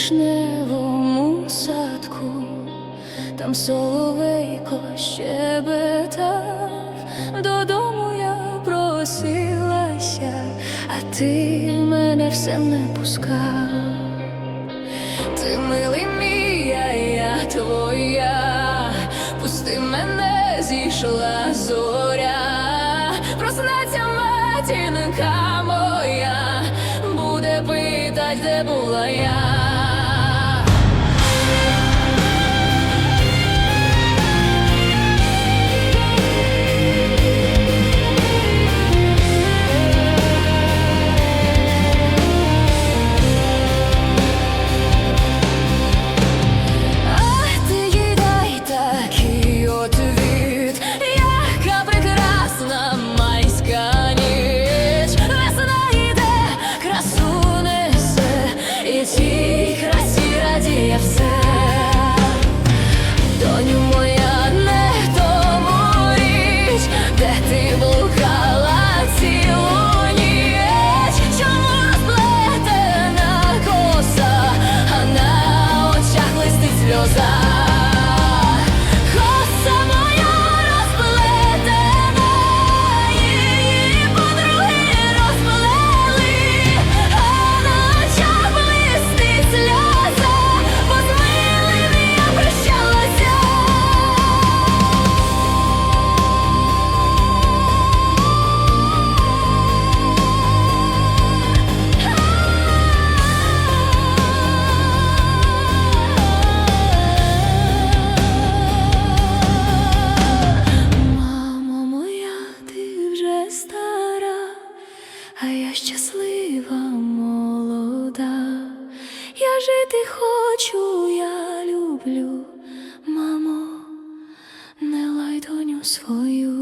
Вишневому садку, там соловейко щебетав, додому я просилася, а ти мене все не пускав. Ти милий мій, а я твоя, пусти мене, зійшла зоря, проснеться матінка моя, буде питать, де була я. Щаслива молода, я жити хочу, я люблю, мамо, не лайдоню свою.